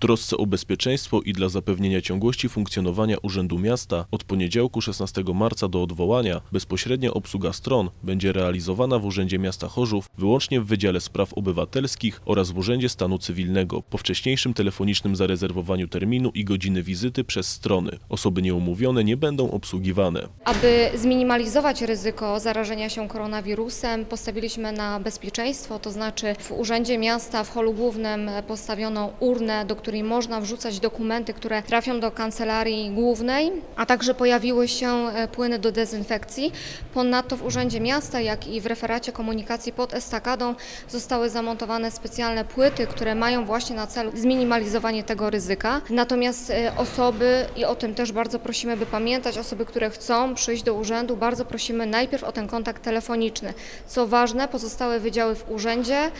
trosce o bezpieczeństwo i dla zapewnienia ciągłości funkcjonowania Urzędu Miasta od poniedziałku 16 marca do odwołania bezpośrednia obsługa stron będzie realizowana w Urzędzie Miasta Chorzów wyłącznie w Wydziale Spraw Obywatelskich oraz w Urzędzie Stanu Cywilnego po wcześniejszym telefonicznym zarezerwowaniu terminu i godziny wizyty przez strony. Osoby nieumówione nie będą obsługiwane. Aby zminimalizować ryzyko zarażenia się koronawirusem, postawiliśmy na bezpieczeństwo, to znaczy w Urzędzie Miasta w holu głównym postawiono urnę, do której można wrzucać dokumenty, które trafią do kancelarii głównej, a także pojawiły się e, płyny do dezynfekcji. Ponadto w Urzędzie Miasta, jak i w referacie komunikacji pod estakadą zostały zamontowane specjalne płyty, które mają właśnie na celu zminimalizowanie tego ryzyka. Natomiast e, osoby, i o tym też bardzo prosimy, by pamiętać, osoby, które chcą przyjść do urzędu, bardzo prosimy najpierw o ten kontakt telefoniczny. Co ważne, pozostałe wydziały w urzędzie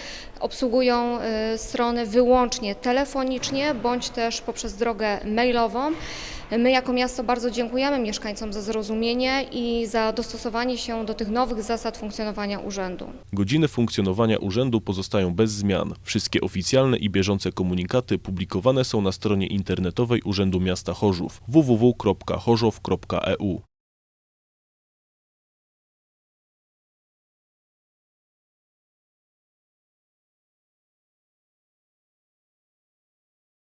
obsługują e, strony wyłącznie telefonicznie bądź też poprzez drogę mailową. My jako miasto bardzo dziękujemy mieszkańcom za zrozumienie i za dostosowanie się do tych nowych zasad funkcjonowania urzędu. Godziny funkcjonowania urzędu pozostają bez zmian. Wszystkie oficjalne i bieżące komunikaty publikowane są na stronie internetowej Urzędu Miasta Chorzów www.chorzow.eu.